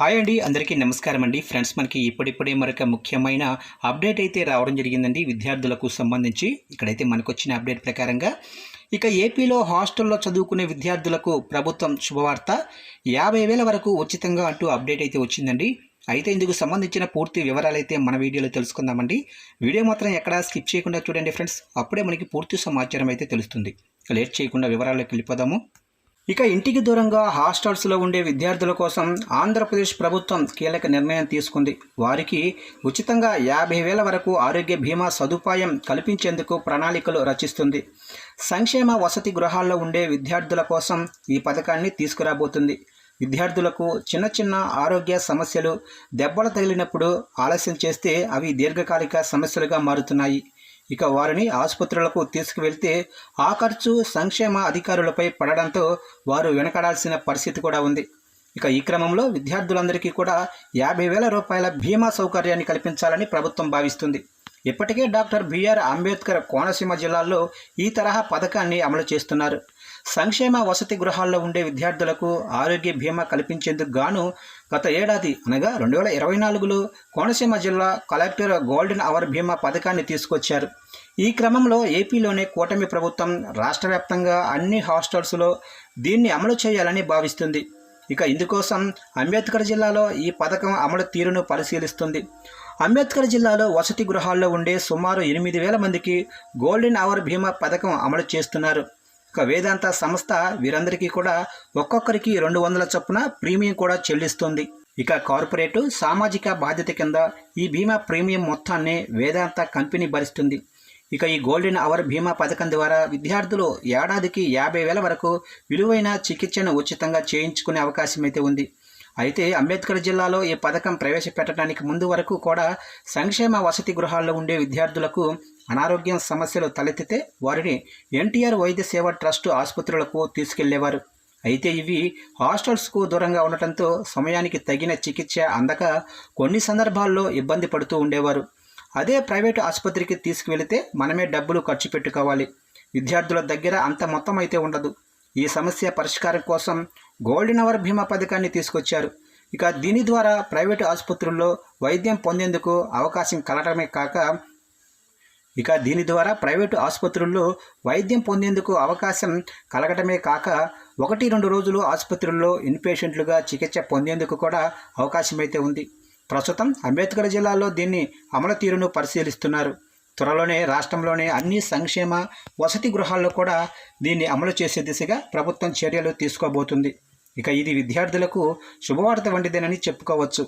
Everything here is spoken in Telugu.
హాయ్ అండి అందరికీ నమస్కారం అండి. ఫ్రెండ్స్ మనకి ఇప్పుడిప్పుడే మరొక ముఖ్యమైన అప్డేట్ అయితే రావడం జరిగిందండి విద్యార్థులకు సంబంధించి. ఇక్కడైతే మనకు వచ్చిన అప్డేట్ ప్రకారంగా ఇక ఏపీలో హాస్టల్లో చదువుకునే విద్యార్థులకు ప్రభుత్వం శుభవార్త. యాభై వేల వరకు ఉచితంగా అంటూ అప్డేట్ అయితే వచ్చిందండి. అయితే ఇందుకు సంబంధించిన పూర్తి వివరాలు అయితే మన వీడియోలో తెలుసుకుందామండి. వీడియో మాత్రం ఎక్కడా స్కిప్ చేయకుండా చూడండి ఫ్రెండ్స్. అప్పుడే మనకి పూర్తి సమాచారం అయితే తెలుస్తుంది. లేట్ చేయకుండా వివరాల్లోకి వెళ్ళిపోదాము. ఇక ఇంటికి దూరంగా హాస్టల్స్లో ఉండే విద్యార్థుల కోసం ఆంధ్రప్రదేశ్ ప్రభుత్వం కీలక నిర్ణయం తీసుకుంది. వారికి ఉచితంగా యాభై వేల వరకు ఆరోగ్య బీమా సదుపాయం కల్పించేందుకు ప్రణాళికలు రచిస్తుంది. సంక్షేమ వసతి గృహాల్లో ఉండే విద్యార్థుల కోసం ఈ పథకాన్ని తీసుకురాబోతుంది. విద్యార్థులకు చిన్న చిన్న ఆరోగ్య సమస్యలు దెబ్బలు తగిలినప్పుడు ఆలస్యం చేస్తే అవి దీర్ఘకాలిక సమస్యలుగా మారుతున్నాయి. ఇక వారిని ఆసుపత్రులకు తీసుకువెళ్తే ఆ ఖర్చు సంక్షేమ అధికారులపై పడడంతో వారు వెనకడాల్సిన పరిస్థితి కూడా ఉంది. ఇక ఈ క్రమంలో విద్యార్థులందరికీ కూడా యాభై వేల రూపాయల బీమా సౌకర్యాన్ని కల్పించాలని ప్రభుత్వం భావిస్తుంది. ఇప్పటికే డాక్టర్ బిఆర్ అంబేద్కర్ కోనసీమ జిల్లాల్లో ఈ తరహా పథకాన్ని అమలు చేస్తున్నారు. సంక్షేమ వసతి గృహాల్లో ఉండే విద్యార్థులకు ఆరోగ్య బీమా కల్పించేందుకు గాను గత ఏడాది అనగా రెండు వేల ఇరవై నాలుగులో కోనసీమ జిల్లా కలెక్టర్ గోల్డెన్ అవర్ బీమా పథకాన్ని తీసుకొచ్చారు. ఈ క్రమంలో ఏపీలోనే కూటమి ప్రభుత్వం రాష్ట్ర వ్యాప్తంగా అన్ని హాస్టల్స్లో దీన్ని అమలు చేయాలని భావిస్తుంది. ఇక ఇందుకోసం అంబేద్కర్ జిల్లాలో ఈ పథకం అమలు తీరును పరిశీలిస్తుంది. అంబేద్కర్ జిల్లాలో వసతి గృహాల్లో ఉండే సుమారు ఎనిమిది వేల మందికి గోల్డెన్ అవర్ బీమా పథకం అమలు చేస్తున్నారు. ఇక వేదాంత సంస్థ వీరందరికీ కూడా ఒక్కొక్కరికి రెండు వందల చొప్పున ప్రీమియం కూడా చెల్లిస్తుంది. ఇక కార్పొరేటు సామాజిక బాధ్యత కింద ఈ బీమా ప్రీమియం మొత్తాన్ని వేదాంత కంపెనీ భరిస్తుంది. ఇక ఈ గోల్డెన్ అవర్ బీమా పథకం ద్వారా విద్యార్థులు ఏడాదికి యాభై వేల వరకు విలువైన చికిత్సను ఉచితంగా చేయించుకునే అవకాశం అయితే ఉంది. అయితే అంబేద్కర్ జిల్లాలో ఈ పథకం ప్రవేశపెట్టడానికి ముందు వరకు కూడా సంక్షేమ వసతి గృహాల్లో ఉండే విద్యార్థులకు అనారోగ్యం సమస్యలు తలెత్తితే వారిని ఎన్టీఆర్ వైద్య సేవ ట్రస్ట్ ఆసుపత్రులకు తీసుకెళ్ళేవారు. అయితే ఇవి హాస్టల్స్కు దూరంగా ఉండటంతో సమయానికి తగిన చికిత్స అందక కొన్ని సందర్భాల్లో ఇబ్బంది పడుతూ ఉండేవారు. అదే ప్రైవేటు ఆసుపత్రికి తీసుకువెళితే మనమే డబ్బులు ఖర్చు పెట్టుకోవాలి. విద్యార్థుల దగ్గర అంత మొత్తం అయితే ఉండదు. ఈ సమస్య పరిష్కారం కోసం గోల్డెన్ అవర్ బీమా పథకాన్ని తీసుకొచ్చారు. ఇక దీని ద్వారా ప్రైవేటు ఆసుపత్రుల్లో వైద్యం పొందేందుకు అవకాశం కలటమే కాక ఇక దీని ద్వారా ప్రైవేటు ఆసుపత్రుల్లో వైద్యం పొందేందుకు అవకాశం కలగటమే కాక ఒకటి రెండు రోజులు ఆసుపత్రుల్లో ఇన్పేషెంట్లుగా చికిత్స పొందేందుకు కూడా అవకాశం అయితే ఉంది. ప్రస్తుతం అంబేద్కర్ జిల్లాలో దీన్ని అమలు తీరును పరిశీలిస్తున్నారు. త్వరలోనే రాష్ట్రంలోనే అన్ని సంక్షేమ వసతి గృహాల్లో కూడా దీన్ని అమలు చేసే దిశగా ప్రభుత్వం చర్యలు తీసుకోబోతుంది. ఇక ఇది విద్యార్థులకు శుభవార్త వంటిదేనని చెప్పుకోవచ్చు.